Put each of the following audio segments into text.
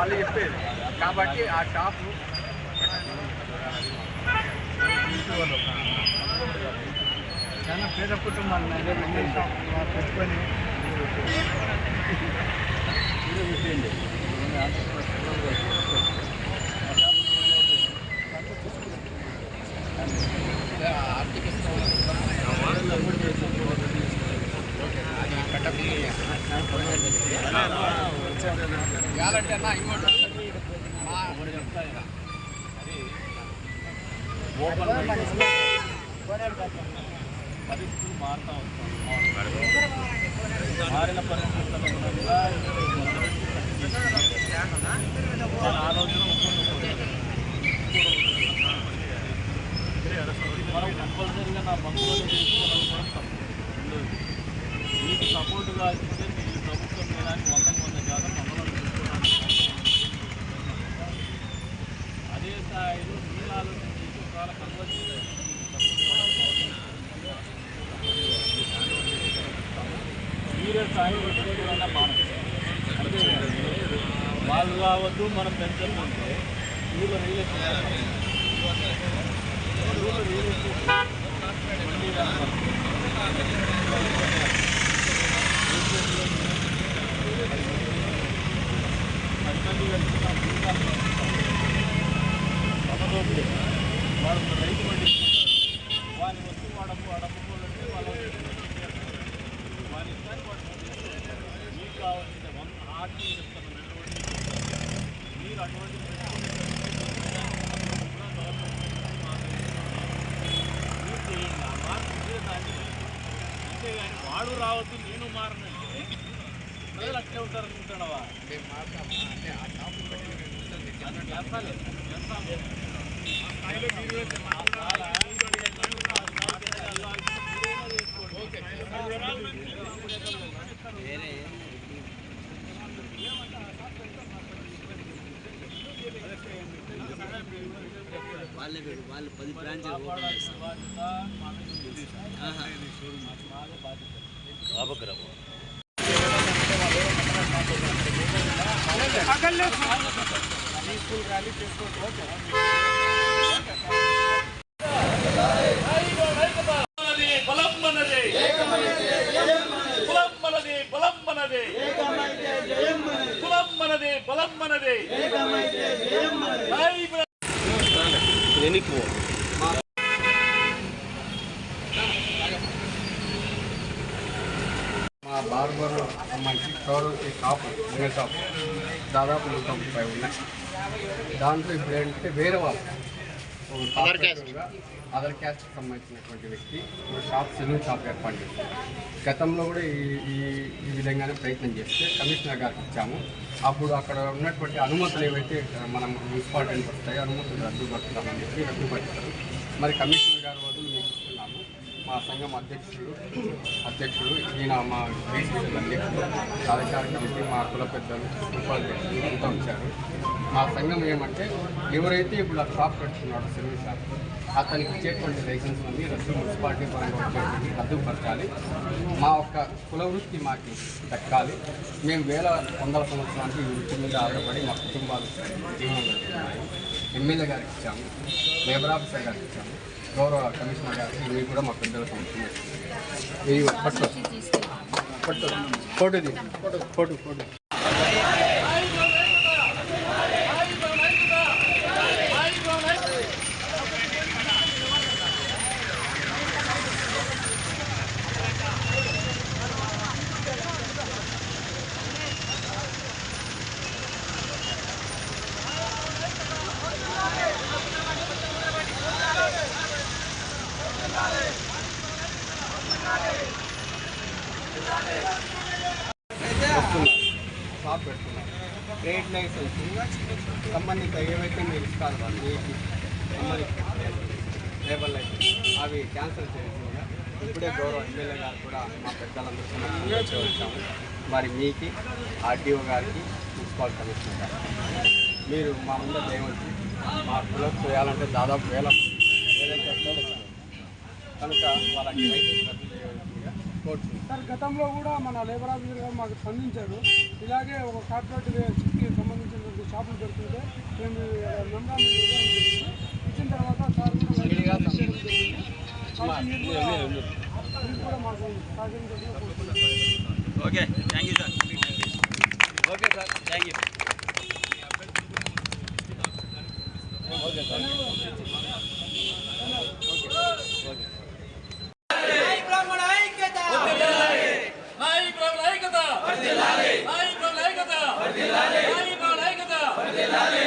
వాళ్ళు చెప్పేది కాబట్టి ఆ షాపు చాలా పేద కుటుంబాలు షాప్. పెట్టుకొని పెట్టండి గ్యాలంటీ అన్నా పరిస్థితులు మారుతా పార్టీ చెప్తున్నటువంటి మీరు అటువంటి అంతేగాని వాడు రావద్దు నేను మారను ప్రజలు అట్లే ఉంటారు అనుకుంటాడవా చేస్తాను చేస్తాను మా బార్బర్ మంచి చోరకి కాపు ఉన్న షాప్ దాదాపు నూట ముప్పై ఉన్నాయి. దాంట్లో ఇప్పుడు ఏంటంటే వేరే వాళ్ళు. అదర్ క్యాస్ట్ సంబంధించినటువంటి వ్యక్తి ఒక షాప్ సెలూన్ షాప్ ఏర్పాటు చేశారు. గతంలో కూడా ఈ ఈ ఈ విధంగానే ప్రయత్నం చేస్తే కమిషనర్ గారికి ఇచ్చాము. అప్పుడు అక్కడ ఉన్నటువంటి అనుమతులు ఏవైతే మనం మున్సిపాలిటీ నుంచి వస్తాయో అనుమతులు రద్దుపరుస్తామని చెప్పి రద్దుపరిచారు మరి కమిషనర్ గారి వదులు మీకు ఇస్తున్నాము. మా సంఘం అధ్యక్షుడు అధ్యక్షుడు ఈయన మా బీసీసీల అధ్యక్షుడు సాధికార కమిటీ మా కుల పెద్దలు ఉపాధ్యక్షులు అంతా వచ్చారు. మా సంఘం ఏమంటే ఎవరైతే ఇప్పుడు ఆ షాప్ పెడుతున్నాడో సెలవు షాప్ అతనికి ఇచ్చేటువంటి లైసెన్స్ ఉంది రద్దు మున్సిపాలిటీ పరంగా వచ్చేటువంటి రద్దుపరచాలి మా యొక్క కుల వృత్తి మాకు దక్కాలి. మేము వేల వందల సంవత్సరానికి ఈ వృత్తి మీద ఆధారపడి మా కుటుంబాలు జీవనం గడుపుతున్నాయి ఎమ్మెల్యే గారికి ఇచ్చాము లేబర్ ఆఫీసర్ గారికి ఇచ్చాము గౌరవ కమిషనర్ గారికి ఇవి కూడా మా పెద్దల సంవత్సరం ఇవి పట్టు పట్టు ఫోటో ఫోటో ఫోటో పెట్టుకున్నారు షాప్ పెడుతున్నారు. ట్రేడ్ లైసెన్స్ సంబంధిత ఏవైతే మీరు ఇస్తారు వాళ్ళు లేబర్ లైసెన్స్ అవి క్యాన్సిల్ చేసిందిగా ఇప్పుడే గౌరవ ఎమ్మెల్యే గారు కూడా మా పెద్దలందరూ వచ్చాము. మరి మీకు ఆర్డీఓ గారికి మున్సిపల్ కమిషనర్ గారికి మీరు మా ముందు చేయవచ్చు మా పిల్లలు చేయాలంటే దాదాపు వేల ఏదైతే కనుక వాళ్ళకి సార్ గతంలో కూడా మన లేబర్ ఆఫీసర్ గారు మాకు స్పందించాడు ఇలాగే ఒక కార్పొరేటర్కి సంబంధించినటువంటి షాపులు పెడుతుంటే మేము మెంబర్ ఇచ్చిన తర్వాత sir okay thank you sir okay sir thank you okay sir వర్దిల్లాలి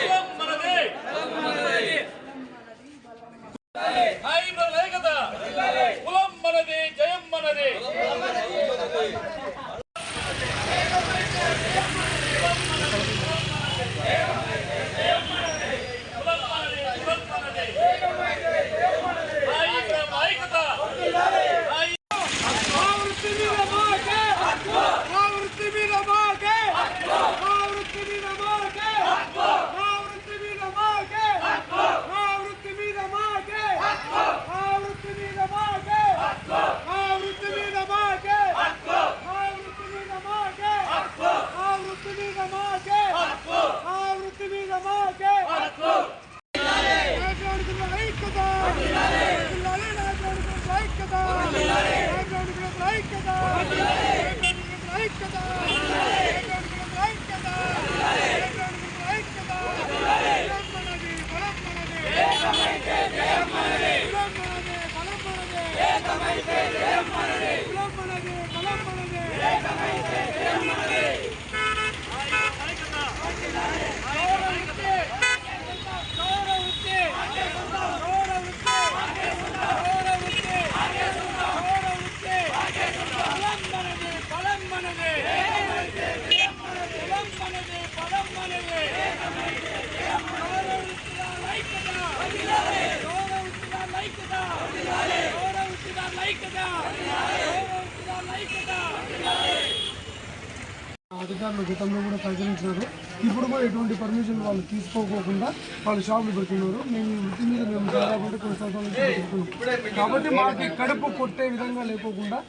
అధికారులు గతంలో కూడా ప్రకటించినారు ఇప్పుడు కూడా ఎటువంటి పర్మిషన్ వాళ్ళు తీసుకోకోకుండా వాళ్ళు షాపులు పెడుతున్నారు. మేము ఈ వృత్తి మీద మేము దాదాపు కొన్ని సంవత్సరాల నుంచి కాబట్టి మాకు కడుపు కొట్టే విధంగా లేకోకుండా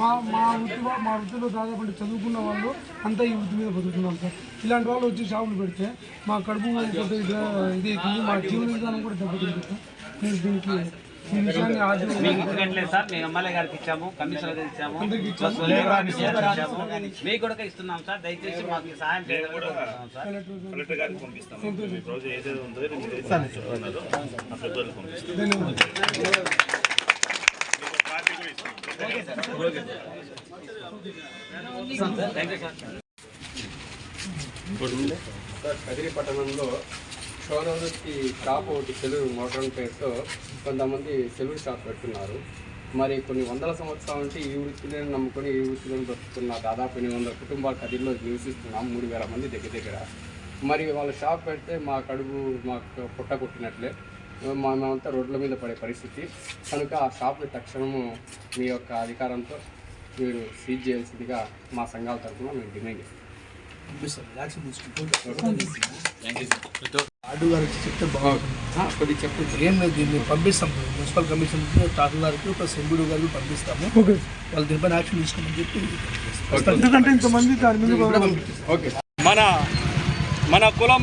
మా మా వృత్తి మా వృత్తిలో దాదాపు చదువుకున్న వాళ్ళు అంతా ఈ వృత్తి మీద బతుకుతున్నాం సార్. ఇలాంటి వాళ్ళు వచ్చి షాపులు పెడితే మా కడుపు కొట్టే ఇది అవుతుంది. మా జీవన విధానం కూడా దెబ్బతింటుంది సార్. నేను దీనికి మీకు ఇచ్చినట్లేదు సార్. మీ ఎమ్మెల్యే గారికి ఇచ్చాము కమిషనర్ ఇచ్చాము మీ కూడా ఇస్తున్నాం సార్. దయచేసి మాకు సహాయం చేయడం కదిరి పట్టణంలో సోదరుడికి షాప్ ఒకటి సెలవు మోటార్ పేరుతో కొంతమంది సెలవు షాప్ పెట్టున్నారు మరి కొన్ని వందల సంవత్సరాల నుంచి ఈ వృత్తిని నమ్ముకొని ఈ వృత్తిని బ్రతుకుతున్న దాదాపు ఎనిమిది వందల కుటుంబాలు కదిలో నివసిస్తున్నాం మూడు వేల మంది దగ్గర దగ్గర. మరి వాళ్ళ షాప్ పెడితే మా కడుపు మాకు పుట్ట కొట్టినట్లే. మా మేమంతా రోడ్ల మీద పడే పరిస్థితి. కనుక ఆ షాప్ని తక్షణము మీ యొక్క అధికారంతో మీరు సీజ్ చేయాల్సిందిగా మా సంఘాల తరఫున మేము డిమాండ్ చేస్తాం ఆర్డు గారికి చెప్తే బాగుంటుంది. కొద్దిగా చెప్పండి. ఏం లేదు దీన్ని పంపిస్తాం. మున్సిపల్ కమిషన్ తహసీల్దార్కి ప్లస్ ఎంబీడీ గారికి పంపిస్తాము. వాళ్ళు దీనిపైన యాక్షన్ తీసుకోమని చెప్పి ఎందుకంటే ఇంతమంది దాని మీద ఓకే. మన మన కులం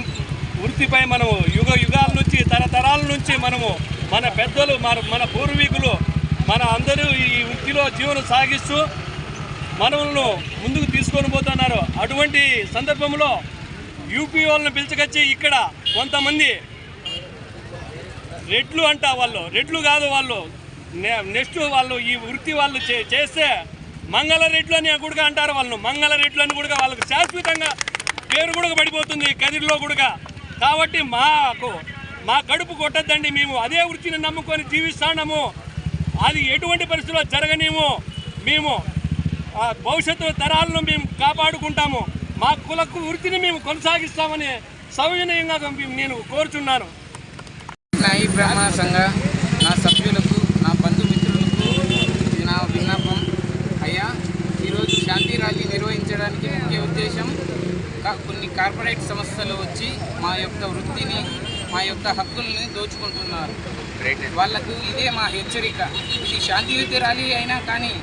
వృత్తిపై మనము యుగ యుగాల నుంచి తరతరాల నుంచి మనము మన పెద్దలు మన మన పూర్వీకులు మన అందరూ ఈ వృత్తిలో జీవనం సాగిస్తూ మనల్ని ముందుకు తీసుకొని పోతున్నారు. అటువంటి సందర్భంలో యూపీ వాళ్ళని పిలుచుకొచ్చి ఇక్కడ కొంతమంది రెడ్లు అంట వాళ్ళు రెడ్లు కాదు వాళ్ళు. నె- నెక్స్ట్ వాళ్ళు ఈ వృత్తి వాళ్ళు చే- చేస్తే మంగళ రెడ్లు అని కూడా అంటారు వాళ్ళు మంగళ రెడ్లు అని కూడా వాళ్ళకి శాశ్వతంగా పేరు కూడా పడిపోతుంది కదిరిలో కూడా కాబట్టి మాకు మా కడుపు కొట్టద్దండి మేము. అదే వృత్తిని నమ్ముకొని జీవిస్తాము అది ఎటువంటి పరిస్థితుల్లో జరగనేమో మేము భవిష్యత్తు తరాలను మేము కాపాడుకుంటాము. మా కులకు వృత్తిని మేము కొనసాగిస్తామని సౌజన్యంగా నేను కోరుచున్నాను. నా బ్రహ్మ సంఘ నా సభ్యులకు నా బంధుమిత్రులకు నా విన్నపం అయ్యా ఈరోజు శాంతి ర్యాలీ నిర్వహించడానికి ముఖ్య ఉద్దేశం కొన్ని కార్పొరేట్ సంస్థలు వచ్చి మా యొక్క వృత్తిని మా యొక్క హక్కుల్ని దోచుకుంటున్నారు. వాళ్ళకు ఇదే మా హెచ్చరిక. ఇది శాంతియుత ర్యాలీ అయినా కానీ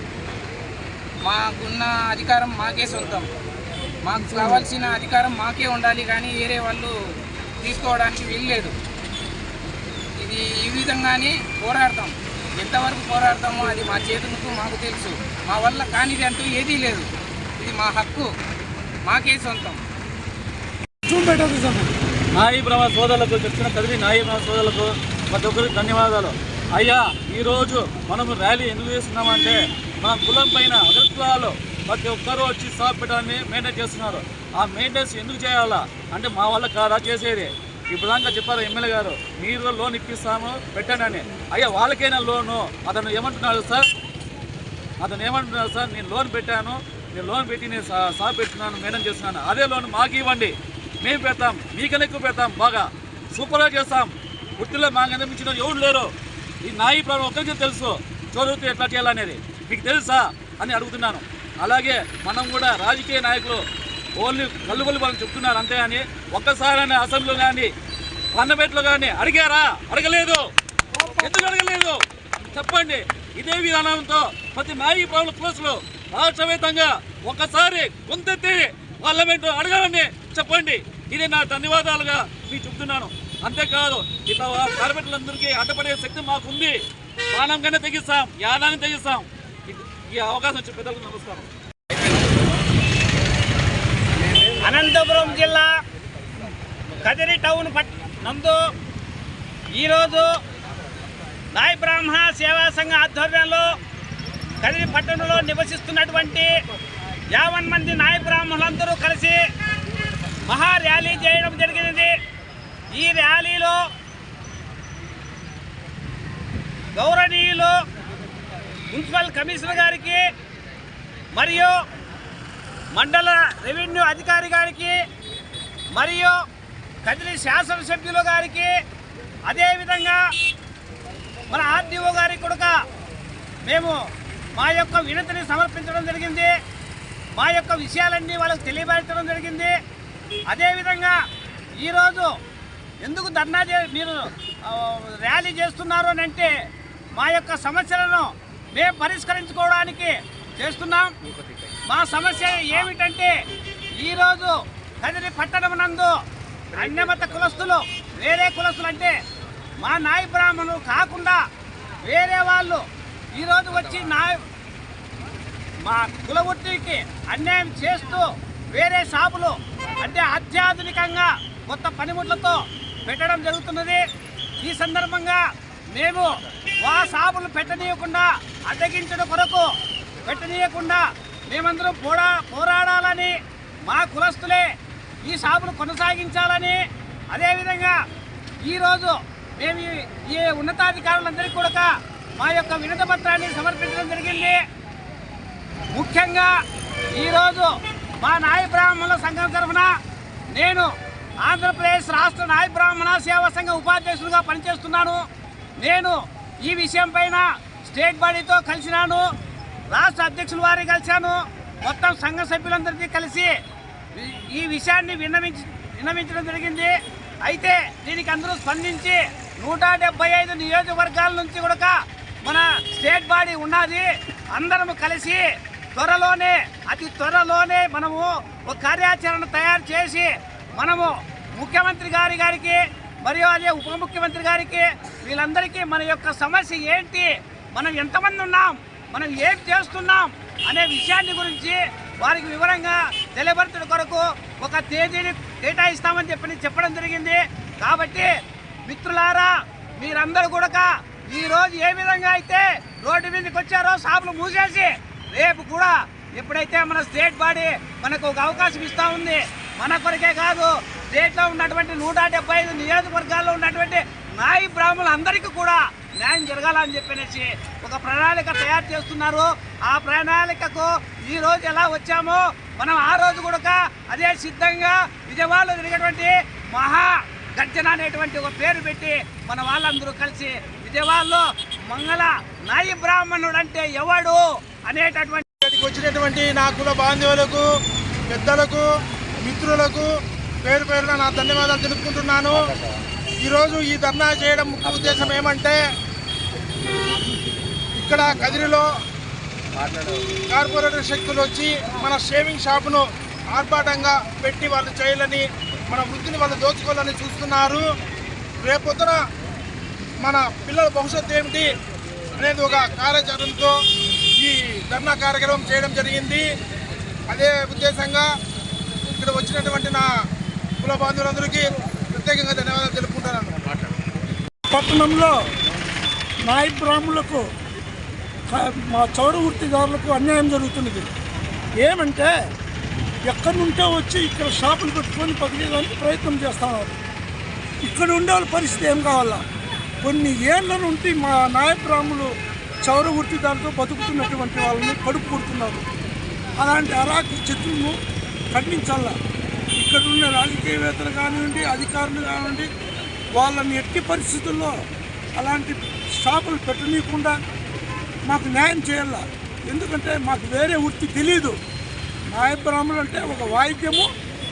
మాకున్న అధికారం మాకే సొంతం. మాకు కావాల్సిన అధికారం మాకే ఉండాలి కానీ వేరే వాళ్ళు తీసుకోవడానికి వీల్లేదు. ఇది ఈ విధంగానే పోరాడతాం. ఎంతవరకు పోరాడతామో అది మా చేతులకు మాకు తెలుసు. మా వల్ల కానిది అంటూ ఏదీ లేదు. ఇది మా హక్కు. మాకే సొంతం. నాయి బ్రహ్మ సోదరులకు చెప్తున్న కదిరి నాయి బ్రహ్మ సోదరులకు ప్రతి ఒక్కరికి ధన్యవాదాలు. అయ్యా ఈరోజు మనము ర్యాలీ ఎందుకు చేస్తున్నామంటే మన కులం పైన అగ్రకులాలు ప్రతి ఒక్కరూ వచ్చి షాప్ పెట్టడాన్ని మెయింటైన్ చేస్తున్నారు. ఆ మెయింటెనెన్స్ ఎందుకు చేయాలా? అంటే మా వల్ల కాదా చేసేది? ఇప్పుడు దాకా చెప్పారు ఎమ్మెల్యే గారు మీరు లోన్ ఇప్పిస్తాము పెట్టండి అని. అయ్యా వాళ్ళకైనా లోను. అతను ఏమంటున్నాడు సార్? అతను ఏమంటున్నాడు సార్? నేను లోన్ పెట్టాను నేను లోన్ పెట్టి నేను సా- షాప్ పెట్టున్నాను మెయింటైన్ చేస్తున్నాను. అదే లోన్ మాకు ఇవ్వండి. మేము పెడతాం మీకన్నా ఎక్కువ పెడతాం బాగా. సూపర్గా చేస్తాం. వృత్తిలో మాకు మించిన ఎవరు లేరు? ఈ నాయి ప్రాబ్లం ఒక్కరికి తెలుసు. చదువుతూ ఎట్లా చేయాలనేది. మీకు తెలుసా? అని అడుగుతున్నాను. అలాగే మనం కూడా రాజకీయ నాయకులు ఓన్లీ కల్లుబొల్లి వాళ్ళని చెప్తున్నారు అంతే అని ఒక్కసారైనా అసెంబ్లీలో కానీ పార్లమెంట్లో కానీ అడిగారా? అడగలేదు. ఎందుకు అడగలేదు? చెప్పండి. ఇదే విధానంతో ప్రతి నాయి పౌరుల క్లోజ్లో రాష్ట్రవ్యాప్తంగా ఒకసారి గొంతెత్తి పార్లమెంట్ అడగాలని చెప్పండి. ఇది నా ధన్యవాదాలుగా మీకు చెప్తున్నాను. అంతేకాదు ఇట్లా కార్పొరేట్లందరికీ అడ్డపడే శక్తి మాకుంది. ప్రాణం కన్నా తెగిస్తాం యాదాన్ని తెగిస్తాం. ఈ- అవకాశం వచ్చే పెద్దలకు నమస్కారం. అనంతపురం జిల్లా కదిరి టౌన్ పట్ నందు ఈరోజు నాయ బ్రాహ్మణ సేవా సంఘ ఆధ్వర్యంలో కదిరి పట్టణంలో నివసిస్తున్నటువంటి యావన్ మంది నాయ బ్రాహ్మణులందరూ కలిసి మహా ర్యాలీ చేయడం జరిగినది. ఈ ర్యాలీలో గౌరవనీయులు మున్సిపల్ కమిషనర్ గారికి మరియు మండల రెవెన్యూ అధికారి గారికి మరియు కదిరి శాసనసభ్యులు గారికి అదేవిధంగా మన ఆర్డీఓ గారికి కూడా మేము మా యొక్క వినతిని సమర్పించడం జరిగింది. మా యొక్క విషయాలన్నీ వాళ్ళకి తెలియపరచడం జరిగింది. అదేవిధంగా ఈరోజు ఎందుకు ధర్నా మీరు ర్యాలీ చేస్తున్నారు అని అంటే మా యొక్క సమస్యలను మేము పరిష్కరించుకోవడానికి చేస్తున్నాం. మా సమస్య ఏమిటంటే ఈరోజు కదిరి పట్టణం నందు అన్యమత కులస్తులు వేరే కులస్తులు అంటే మా నాయ బ్రాహ్మణులు కాకుండా వేరే వాళ్ళు ఈరోజు వచ్చి నాయ మా కులవృత్తికి అన్యాయం చేస్తూ వేరే షాపులు అంటే అత్యాధునికంగా కొత్త పనిముట్లతో పెట్టడం జరుగుతున్నది. ఈ సందర్భంగా మేము మా షాపులు పెట్టనీయకుండా అడ్డగించడం కొరకు పెట్టనీయకుండా మేమందరం పోరా పోరాడాలని మా కులస్తులే ఈ షాపును కొనసాగించాలని అదేవిధంగా ఈరోజు మేము ఈ- ఈ ఉన్నతాధికారులందరికీ కూడా మా యొక్క వినత పత్రాన్ని సమర్పించడం జరిగింది. ముఖ్యంగా ఈరోజు మా నాయ బ్రాహ్మణుల సంఘం తరఫున నేను ఆంధ్రప్రదేశ్ రాష్ట్ర నాయ బ్రాహ్మణ సేవా సంఘ ఉపాధ్యక్షులుగా పనిచేస్తున్నాను. నేను ఈ విషయం పైన స్టేట్ బాడీతో కలిసినాను రాష్ట్ర అధ్యక్షుల వారి కలిశాను మొత్తం సంఘ సభ్యులందరికీ కలిసి ఈ- విషయాన్ని విన్నవించి విన్నవించడం జరిగింది. అయితే దీనికి అందరూ స్పందించి నూట డెబ్బై ఐదు నియోజకవర్గాల నుంచి కూడా మన స్టేట్ బాడీ ఉన్నది. అందరము కలిసి త్వరలోనే అతి త్వరలోనే మనము ఒక కార్యాచరణ తయారు చేసి మనము ముఖ్యమంత్రి గారి గారికి మరియు అదే ఉప ముఖ్యమంత్రి గారికి వీళ్ళందరికీ మన యొక్క సమస్య ఏంటి? మనం ఎంతమంది ఉన్నాం? మనం ఏం చేస్తున్నాం? అనే విషయాన్ని గురించి వారికి వివరంగా తెలియపరచడం కొరకు ఒక తేదీని కేటాయిస్తామని చెప్పి చెప్పడం జరిగింది. కాబట్టి మిత్రులారా మీరందరూ కూడా ఈరోజు ఏ విధంగా అయితే రోడ్డు మీదకి వచ్చారో షాపులు మూసేసి రేపు కూడా ఎప్పుడైతే మన స్టేట్ బాడీ మనకు ఒక అవకాశం ఇస్తూ ఉంది మన కొరకే కాదు స్టేట్లో ఉన్నటువంటి నూట డెబ్బై ఐదు నియోజకవర్గాల్లో ఉన్నటువంటి నాయి బ్రాహ్మణులందరికీ కూడా న్యాయం జరగాలని చెప్పనేసి ఒక ప్రణాళిక తయారు చేస్తున్నారు. ఆ ప్రణాళికకు ఈ రోజు ఎలా వచ్చామో మనం ఆ రోజు కూడా అదే సిద్ధంగా విజయవాడలో జరిగేటువంటి మహా గర్జన అనేటువంటి ఒక పేరు పెట్టి మన వాళ్ళందరూ కలిసి విజయవాడలో మంగళ నాయి బ్రాహ్మణుడు అంటే ఎవడు అనేటటువంటి వచ్చినటువంటి నా కుల బాంధవులకు పెద్దలకు మిత్రులకు పేరు పేరున నా ధన్యవాదాలు తెలుపుకుంటున్నాను. ఈరోజు ఈ ధర్నా చేయడం ముఖ్య ఉద్దేశం ఏమంటే ఇక్కడ కదిరిలో కార్పొరేటర్ శక్తులు వచ్చి మన షేవింగ్ షాపును ఆర్భాటంగా పెట్టి వాళ్ళు చేయాలని మన వృత్తిని వాళ్ళు దోచుకోవాలని చూస్తున్నారు. రేపొద్దున మన పిల్లల భవిష్యత్తు ఏమిటి అనేది ఒక కార్యాచరణతో ఈ ధర్నా కార్యక్రమం చేయడం జరిగింది. అదే ఉద్దేశంగా ఇక్కడ వచ్చినటువంటి నా కుల బాంధవులందరికీ ప్రత్యేకంగా ధన్యవాదాలు తెలుపుకుంటున్నాను పట్టణంలో నాయ బ్రాహ్మణులకు మా చౌర వృత్తిదారులకు అన్యాయం జరుగుతున్నది. ఏమంటే ఎక్కడి నుంటో వచ్చి ఇక్కడ షాపులు పెట్టుకొని బతికేదానికి ప్రయత్నం చేస్తున్నారు. ఇక్కడ ఉండే వాళ్ళ పరిస్థితి ఏం కావాలా? కొన్ని ఏళ్ళ నుండి మా నాయ బ్రాహ్మణులు చౌర వృత్తిదారులతో బతుకుతున్నటువంటి వాళ్ళని కడుపు కొడుతున్నారు. అలాంటి అరాకి చెట్లను ఖండించాలా? ఇక్కడ ఉన్న రాజకీయవేత్తలు కానివ్వండి అధికారులు కానివ్వండి వాళ్ళని ఎట్టి పరిస్థితుల్లో అలాంటి షాపులు పెట్టనీయకుండా మాకు న్యాయం చేయాల? ఎందుకంటే మాకు వేరే వృత్తి తెలియదు నాయ బ్రాహ్మణులు అంటే ఒక వాయిద్యము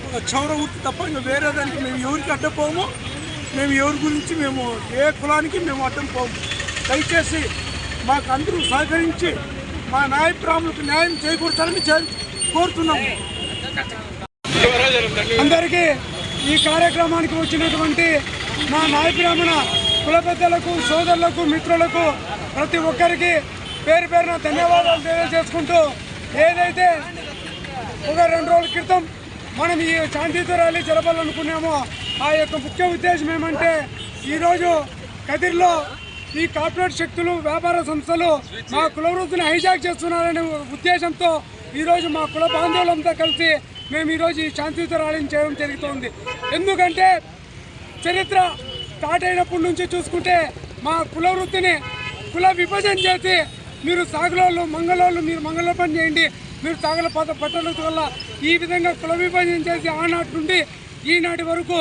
ఒక చౌర వృత్తి తప్ప ఇంకా వేరే దానికి మేము ఎవరికి అడ్డపోము? మేము ఎవరి గురించి మేము ఏ కులానికి మేము అడ్డం పోము? దయచేసి మాకు అందరూ సహకరించి మా నాయ బ్రాహ్మణులకు న్యాయం చేకూర్చాలని చే- కోరుతున్నాము. అందరికీ ఈ కార్యక్రమానికి వచ్చినటువంటి మా నాయకురామణ కుల పెద్దలకు సోదరులకు మిత్రులకు ప్రతి ఒక్కరికి పేరు పేరున ధన్యవాదాలు తెలియజేసుకుంటూ ఏదైతే ఒక రెండు రోజుల క్రితం మనం ఈ శాంతియుత ర్యాలీ జరపాలనుకున్నామో ఆ యొక్క ముఖ్య ఉద్దేశం ఏమంటే ఈరోజు కదిర్లో ఈ కార్పొరేట్ శక్తులు వ్యాపార సంస్థలు మా కుల వృత్తిని హైజాక్ చేస్తున్నారనే ఉద్దేశంతో ఈరోజు మా కుల బాంధవులంతా కలిసి మేము ఈరోజు ఈ శాంతియుత ర్యాలీని చేయడం జరుగుతోంది. ఎందుకంటే చరిత్ర స్టార్ట్ అయినప్పటి నుంచి చూసుకుంటే మా కుల వృత్తిని కుల విభజన చేసి మీరు సాగులోళ్ళు మంగళోళ్ళు మీరు మంగళ పని చేయండి మీరు సాగుల పద పట్టల వల్ల ఈ విధంగా కుల విభజన చేసి ఆనాటి నుండి ఈనాటి వరకు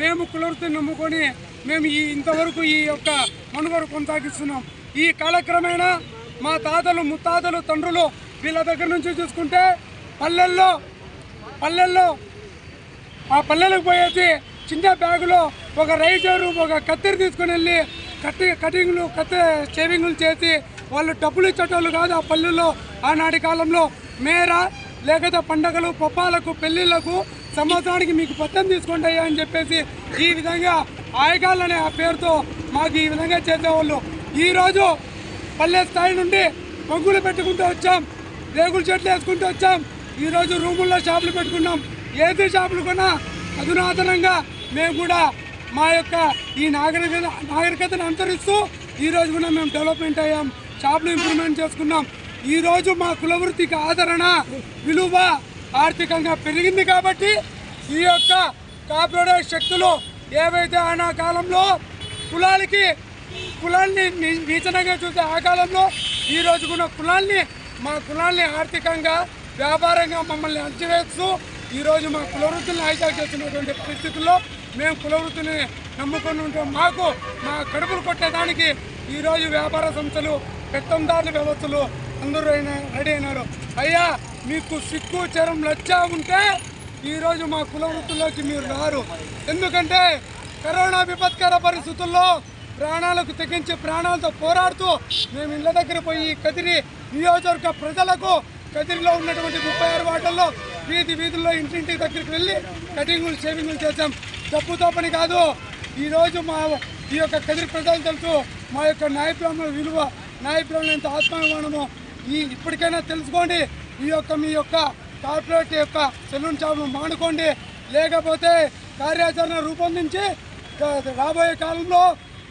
మేము కుల వృత్తిని నమ్ముకొని మేము ఈ ఇంతవరకు ఈ యొక్క మనుగోరు కొనసాగిస్తున్నాం. ఈ కాలక్రమేణా మా తాతలు ముత్తాతలు తండ్రులు వీళ్ళ దగ్గర నుంచి చూసుకుంటే పల్లెల్లో పల్లెల్లో ఆ పల్లెలకు పోయేసి చిన్న బ్యాగులో ఒక రైజరు ఒక కత్తెర తీసుకొని వెళ్ళి కట్టి కటింగ్లు కత్తి షేవింగ్లు చేసి వాళ్ళు డబ్బులు ఇచ్చేటోళ్ళు కాదు ఆ పల్లెల్లో. ఆనాటి కాలంలో మేర లేకపోతే పండగలు పప్పాలకు పెళ్ళిళ్ళకు సంవత్సరానికి మీకు పత్తం తీసుకోండి అయ్యా అని చెప్పేసి ఈ విధంగా ఆయగాళ్ళు అనే ఆ పేరుతో మాకు ఈ విధంగా చేసేవాళ్ళు. ఈరోజు పల్లె స్థాయి నుండి పొంగులు పెట్టుకుంటూ వచ్చాం రేగులు చెట్లు వేసుకుంటూ వచ్చాం. ఈరోజు రూముల్లో షాపులు పెట్టుకున్నాం. ఏది షాపులు కొన్నా అధునాతనంగా మేము కూడా మా యొక్క ఈ నాగరికత నాగరికతను అనుసరిస్తూ ఈ రోజు కూడా మేము డెవలప్మెంట్ అయ్యాం. షాపులు ఇంప్రూవ్మెంట్ చేసుకున్నాం. ఈ రోజు మా కులవృత్తికి ఆదరణ విలువ ఆర్థికంగా పెరిగింది కాబట్టి ఈ యొక్క కార్పొరేట్ శక్తులు ఏవైతే ఆనా కాలంలో కులాలకి కులాన్ని నీచనంగా చూసే ఆ కాలంలో ఈ కూడా కులాన్ని మా కులాన్ని ఆర్థికంగా వ్యాపారంగా మమ్మల్ని అంచవేస్తూ ఈరోజు మా కులవృత్తుల్ని హైజాక్ చేస్తున్నటువంటి పరిస్థితుల్లో మేము కులవృత్తిని నమ్ముకొని ఉంటే మాకు మా కడుపులు కొట్టేదానికి ఈరోజు వ్యాపార సంస్థలు పెత్తందారుల వ్యవస్థలు అందరూ అయిన- రెడీ అయినారు. అయ్యా మీకు సిక్కు చరం లచ్చ ఉంటే ఈరోజు మా కులవృత్తుల్లోకి మీరు రారు. ఎందుకంటే కరోనా విపత్కర పరిస్థితుల్లో ప్రాణాలకు తెగించి ప్రాణాలతో పోరాడుతూ మేము ఇళ్ళ దగ్గర పోయి కదిరి నియోజకవర్గ ప్రజలకు కదిరిలో ఉన్నటువంటి ముప్పై ఆరు వార్డుల్లో వీధి వీధుల్లో ఇంటింటి దగ్గరికి వెళ్ళి కటింగులు షేవింగులు చేశాం. డబ్బుతో పని కాదు. ఈరోజు మా ఈ యొక్క కదిరి ప్రజలు తెలుసు మా యొక్క న్యాయప్రాముల విలువ న్యాయప్రాముల ఎంత ఆత్మాభిమానము. ఈ ఇప్పటికైనా తెలుసుకోండి ఈ యొక్క మీ యొక్క కార్పొరేట్ యొక్క సెలూన్ షాపులు మానుకోండి. లేకపోతే కార్యాచరణ రూపొందించి రాబోయే కాలంలో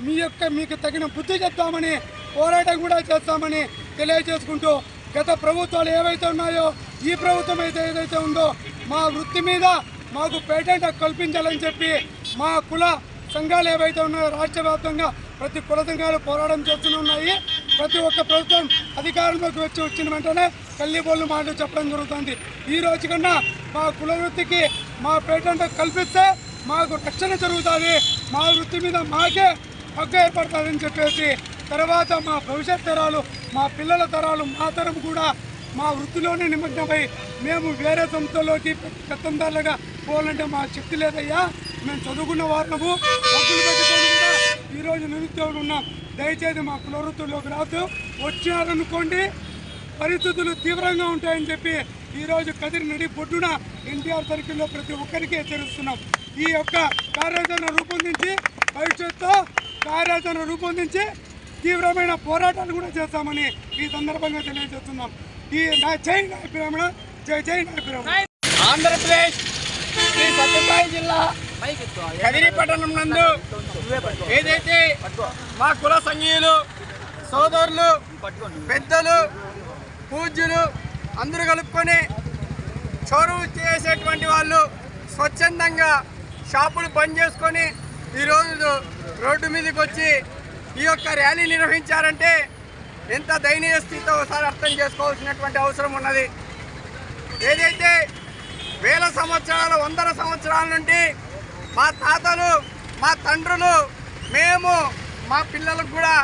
మీ యొక్క మీకు తగిన బుద్ధి చెప్తామని పోరాటం కూడా చేస్తామని తెలియజేసుకుంటూ గత ప్రభుత్వాలు ఏవైతే ఉన్నాయో ఈ ప్రభుత్వం అయితే ఏదైతే ఉందో మా వృత్తి మీద మాకు పేటెంట్ కల్పించాలని చెప్పి మా కుల సంఘాలు ఏవైతే ఉన్నాయో రాష్ట్ర వ్యాప్తంగా ప్రతి కుల సంఘాలు పోరాటం చేస్తూనే ఉన్నాయి. ప్రతి ఒక్క ప్రభుత్వం అధికారంలోకి వచ్చి వచ్చిన వెంటనే కల్లిబోళ్ళు మాటలు చెప్పడం జరుగుతుంది. ఈ రోజు కన్నా మా కుల వృత్తికి మా పేటెంట్ కల్పిస్తే మాకు రక్షణ జరుగుతుంది. మా వృత్తి మీద మాకే హక్కు ఏర్పడుతుందని చెప్పేసి తర్వాత మా భవిష్యత్ తరాలు మా పిల్లల తరాలు మా తరం కూడా మా వృత్తిలోనే నిమగ్నమై మేము వేరే సంస్థలోకి పెత్తందారులుగా పోవాలంటే మా శక్తి లేదయ్యా. మేము చదువుకున్న వాళ్ళము డబ్బులు పెట్టుకొని కూడా ఈరోజు నిరుద్యోగులు ఉన్నాం. దయచేసి మా కుల రాదు వచ్చినారనుకోండి పరిస్థితులు తీవ్రంగా ఉంటాయని చెప్పి ఈరోజు కదిరి నడి బొడ్డున ఎన్టీఆర్ సర్కిల్లో ప్రతి ఒక్కరికి హెచ్చరిస్తున్నాం. ఈ యొక్క కార్యాచరణ రూపొందించి భవిష్యత్తులో కార్యాచరణ రూపొందించి తీవ్రమైన పోరాటాలు కూడా చేస్తామని ఈ సందర్భంగా తెలియజేస్తున్నాం. ఈ నా జై నాయ బ్రాహ్మణ జై జై నాయ బ్రాహ్మణ. ఆంధ్రప్రదేశ్ శ్రీ సత్యసాయి జిల్లా కదిరి పట్టణం నందు ఏదైతే మా కుల సంఘీయులు సోదరులు పెద్దలు పూజ్యులు అందరూ కలుపుకొని చొరవ చేసేటువంటి వాళ్ళు స్వచ్ఛందంగా షాపులు బంద్ చేసుకొని ఈరోజు రోడ్డు మీదకి వచ్చి ఈ యొక్క ర్యాలీ నిర్వహించారంటే ఎంత దయనీయ స్థితితో ఒకసారి అర్థం చేసుకోవాల్సినటువంటి అవసరం ఉన్నది. ఏదైతే వేల సంవత్సరాల వందల సంవత్సరాల నుండి మా తాతలు మా తండ్రులు మేము మా పిల్లలకు కూడా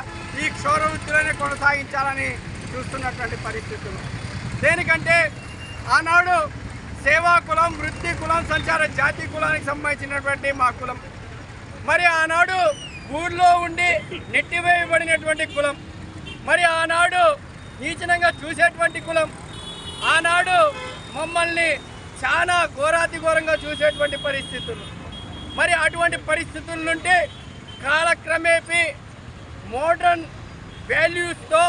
ఈ క్షౌర వృత్తిలోనే కొనసాగించాలని చూస్తున్నటువంటి పరిస్థితులు. దేనికంటే ఆనాడు సేవా కులం వృత్తి కులం సంచార జాతి కులానికి సంబంధించినటువంటి మా కులం. మరి ఆనాడు ఊళ్ళో ఉండి నెట్టివేయబడినటువంటి కులం. మరి ఆనాడు నీచనంగా చూసేటువంటి కులం. ఆనాడు మమ్మల్ని చాలా ఘోరాతి ఘోరంగా చూసేటువంటి పరిస్థితులు. మరి అటువంటి పరిస్థితుల నుండి కాలక్రమేపీ మోడర్న్ వాల్యూస్తో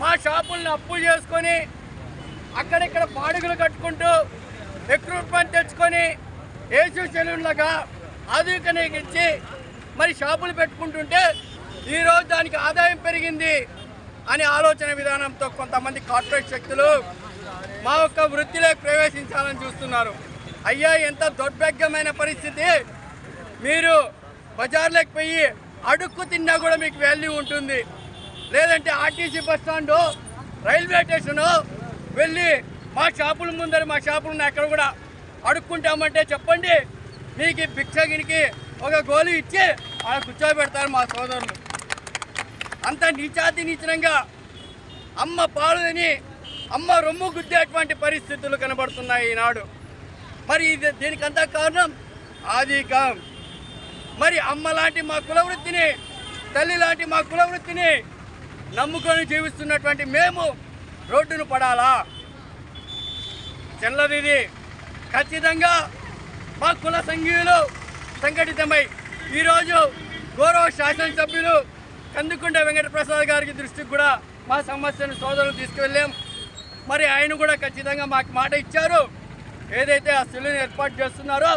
మా షాపులను అప్పు చేసుకొని అక్కడిక్కడ బాడుగులు కట్టుకుంటూ రిక్రూట్మెంట్ తెచ్చుకొని ఏసీ సెలూన్లుగా ఆధునికీకరించి మరి షాపులు పెట్టుకుంటుంటే ఈరోజు దానికి ఆదాయం పెరిగింది అనే ఆలోచన విధానంతో కొంతమంది కార్పొరేట్ శక్తులు మా యొక్క వృత్తిలోకి ప్రవేశించాలని చూస్తున్నారు. అయ్యా ఎంత దౌర్భాగ్యమైన పరిస్థితి. మీరు బజార్లోకి పోయి అడుక్కు తిన్నా కూడా మీకు వాల్యూ ఉంటుంది. లేదంటే RTC bus stand railway station వెళ్ళి మా షాపుల ముందర మా షాపులు ఉన్నాయి అక్కడ కూడా అడుక్కుంటామంటే చెప్పండి. మీకు ఈ భిక్షగిరికి ఒక గోలు ఇచ్చి అలా కూర్చోబెడతారు మా సోదరులు. అంత నీచాతి నీచనంగా అమ్మ పాలుదని అమ్మ రొమ్ము గుద్దేటువంటి పరిస్థితులు కనబడుతున్నాయి ఈనాడు. మరి ఇది దీనికంతా కారణం? ఆదికం మరి అమ్మ లాంటి మా కుల వృత్తిని తల్లి లాంటి మా కుల వృత్తిని నమ్ముకొని జీవిస్తున్నటువంటి మేము రోడ్డును పడాలా? చెల్లదిది. ఖచ్చితంగా మా కుల సంఘీయులు సంఘటితమై ఈరోజు గౌరవ శాసనసభ్యులు కందుకుంట వెంకటప్రసాద్ గారికి దృష్టికి కూడా మా సమస్యను సోదరులు తీసుకువెళ్ళాం. మరి ఆయన కూడా ఖచ్చితంగా మాకు మాట ఇచ్చారు. ఏదైతే ఆ సెల్లుని ఏర్పాటు చేస్తున్నారో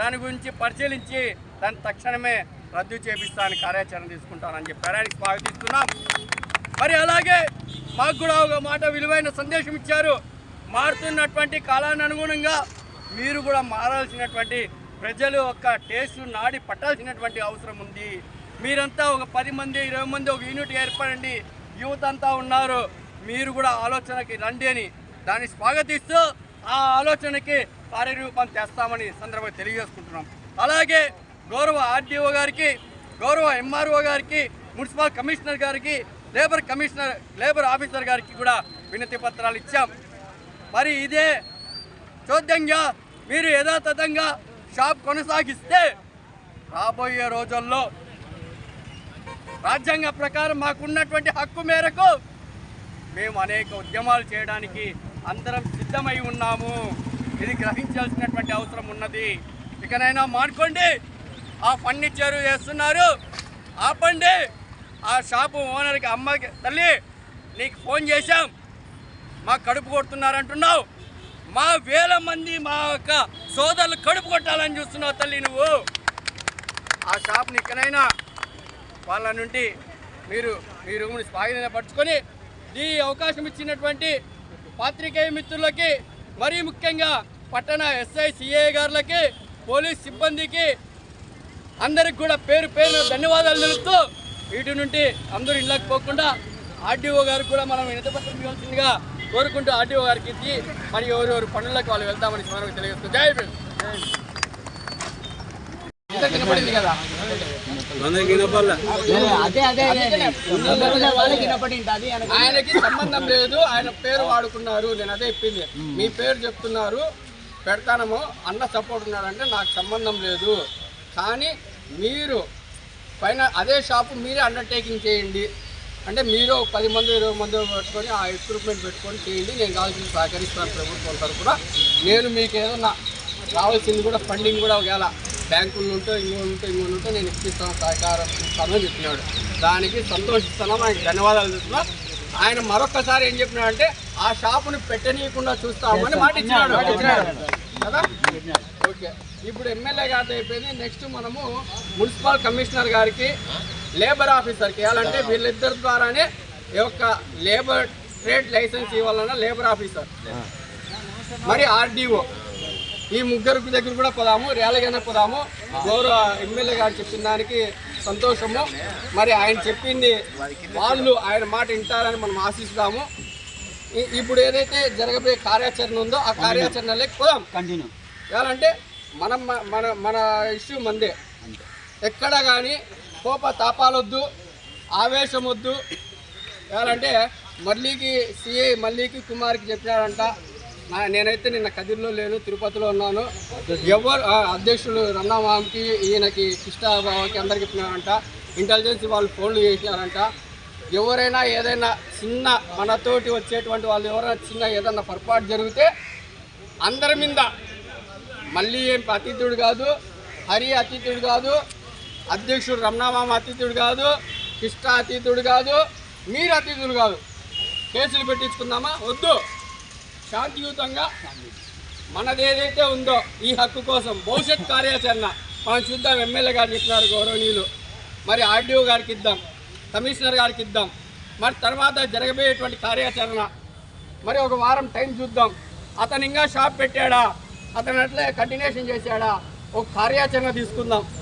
దాని గురించి పరిశీలించి దాన్ని తక్షణమే రద్దు చేపిస్తాను కార్యాచరణ తీసుకుంటానని చెప్పారు. ఆయనకి స్వాగతిస్తున్నాం. మరి అలాగే మాకు కూడా ఒక మాట విలువైన సందేశం ఇచ్చారు. మారుతున్నటువంటి కాలాన్ని అనుగుణంగా మీరు కూడా మారాల్సినటువంటి ప్రజలు ఒక టేస్ట్ నాడి పట్టాల్సినటువంటి అవసరం ఉంది. మీరంతా ఒక పది మంది ఇరవై మంది ఒక యూనిట్ ఏర్పడండి. యువత అంతా ఉన్నారు. మీరు కూడా ఆలోచనకి రండి అని దాన్ని స్వాగతిస్తూ ఆ ఆలోచనకి కార్యరూపం చేస్తామని సందర్భంగా తెలియజేసుకుంటున్నాం. అలాగే గౌరవ ఆర్డీఓ గారికి గౌరవ ఎంఆర్ఓ గారికి మున్సిపల్ కమిషనర్ గారికి లేబర్ కమిషనర్ లేబర్ ఆఫీసర్ గారికి కూడా వినతి పత్రాలు ఇచ్చాం. మరి ఇదే చోద్యంగా మీరు యథాతథంగా షాప్ కొనసాగిస్తే రాబోయే రోజుల్లో రాజ్యాంగ ప్రకారం మాకున్నటువంటి హక్కు మేరకు మేము అనేక ఉద్యమాలు చేయడానికి అందరం సిద్ధమై ఉన్నాము. ఇది గ్రహించాల్సినటువంటి అవసరం ఉన్నది. ఇకనైనా మానుకోండి. ఆ ఫర్నిచర్ చేస్తున్నారు. ఆపండి. ఆ షాపు ఓనర్కి అమ్మకి తల్లి నీకు ఫోన్ చేశాం. మా కడుపు కొడుతున్నారంటున్నావు మా వేల మంది మా యొక్క సోదరులు కడుపు కొట్టాలని చూస్తున్నావు తల్లి నువ్వు. ఆ షాప్ని ఇక్కడైనా వాళ్ళ నుండి మీరు మీ స్వాగతం పట్టుకొని ఈ అవకాశం ఇచ్చినటువంటి పాత్రికేయ మిత్రులకి మరీ ముఖ్యంగా పట్టణ ఎస్ఐ సిఐ గారులకి పోలీస్ సిబ్బందికి అందరికి కూడా పేరు పేరు ధన్యవాదాలు తెలుపుతూ వీటి నుండి అందరూ ఇళ్ళకి పోకుండా ఆర్డీఓ గారు కూడా మనం వినతిపత్రం ఇవ్వాల్సిందిగా కోరుకుంటూ ఆర్డీఓ గారికి ఇచ్చి మరి ఎవరెవరు పనులకు వాళ్ళు వెళ్తామని స్మరణకు తెలియజేస్తూ జై కదా ఆయనకి సంబంధం లేదు ఆయన పేరు వాడుకున్నారు నేను అదే చెప్పింది. మీ పేరు చెప్తున్నారు పెడతానము అన్న సపోర్ట్ ఉన్నాడంటే నాకు సంబంధం లేదు. కానీ మీరు పైన అదే షాపు మీరే అండర్టేకింగ్ చేయండి. అంటే మీరు పది మంది ఇరవై మంది పెట్టుకొని ఆ ఎక్విప్మెంట్ పెట్టుకొని చేయండి. నేను కావాల్సింది సహకరిస్తాను ప్రభుత్వం తరఫున నేను మీకు ఏదన్నా రావాల్సింది కూడా ఫండింగ్ కూడా ఒకవేళ బ్యాంకులు ఉంటే ఇంకో ఉంటే ఇంకో ఉంటే నేను ఇప్పిస్తాను సహకారం ఇస్తానని చెప్పినాడు. దానికి సంతోషిస్తున్నాం ఆయనకి ధన్యవాదాలు చెప్తున్నా. ఆయన మరొక్కసారి ఏం చెప్పినాడంటే ఆ షాపుని పెట్టనీయకుండా చూస్తామని మాట ఇచ్చినాడు కదా? ఓకే. ఇప్పుడు ఎమ్మెల్యే గారితో అయిపోయింది. నెక్స్ట్ మనము మున్సిపల్ కమిషనర్ గారికి లేబర్ ఆఫీసర్కి. ఇవ్వాలంటే వీళ్ళిద్దరి ద్వారానే ఈ యొక్క లేబర్ ట్రేడ్ లైసెన్స్ ఇవ్వాలన్న లేబర్ ఆఫీసర్. మరి ఆర్డీఓ. ఈ ముగ్గురు దగ్గర కూడా పోదాము రేలగానే పోదాము. గౌరవ ఎమ్మెల్యే గారు చెప్పిన దానికి సంతోషము. మరి ఆయన చెప్పింది వాళ్ళు ఆయన మాట వింటారని మనం ఆశిస్తాము. ఇప్పుడు ఏదైతే జరగబోయే కార్యాచరణ ఉందో ఆ కార్యాచరణలోకి పోదాం. కంటిన్యూ ఎలాంటే మనం మన మన ఇష్యూ మందే. ఎక్కడ కానీ కోప తాపాలొద్దు ఆవేశం వద్దు ఎలాంటే మళ్ళీకి సిఐ మళ్ళీకి కుమార్కి చెప్పినాడంట నా- నేనైతే నిన్న కదిర్లో లేను తిరుపతిలో ఉన్నాను. ఎవరు అధ్యక్షులు రన్నామామకి ఈయనకి కృష్ణబాబుకి అందరికి చెప్పినారంట. ఇంటెలిజెన్స్ వాళ్ళు ఫోన్లు చేసినారంట. ఎవరైనా ఏదైనా చిన్న మనతోటి వచ్చేటువంటి వాళ్ళు ఎవరైనా చిన్న ఏదైనా పొరపాటు జరిగితే అందరి మీద మళ్ళీ ఏం అతిథుడు కాదు హరి అతిథుడు కాదు అధ్యక్షుడు రమణామామ అతిథుడు కాదు కృష్ణ అతిథుడు కాదు మీరు అతిథులు కాదు. కేసులు పెట్టించుకుందామా? వద్దు. శాంతియుతంగా మనది ఏదైతే ఉందో ఈ హక్కు కోసం భవిష్యత్ కార్యాచరణ మనం చూద్దాం. ఎమ్మెల్యే గారు చెప్పినారు గౌరవనీయులు. మరి ఆర్డీఓ గారికి ఇద్దాం. కమిషనర్ గారికి ఇద్దాం. మరి తర్వాత జరగబోయేటువంటి కార్యాచరణ. మరి ఒక వారం టైం చూద్దాం. అతను ఇంకా షాప్ పెట్టాడా? అతను అట్లే కంటిన్యూషన్ చేశాడా? ఒక కార్యాచరణ తీసుకుందాం.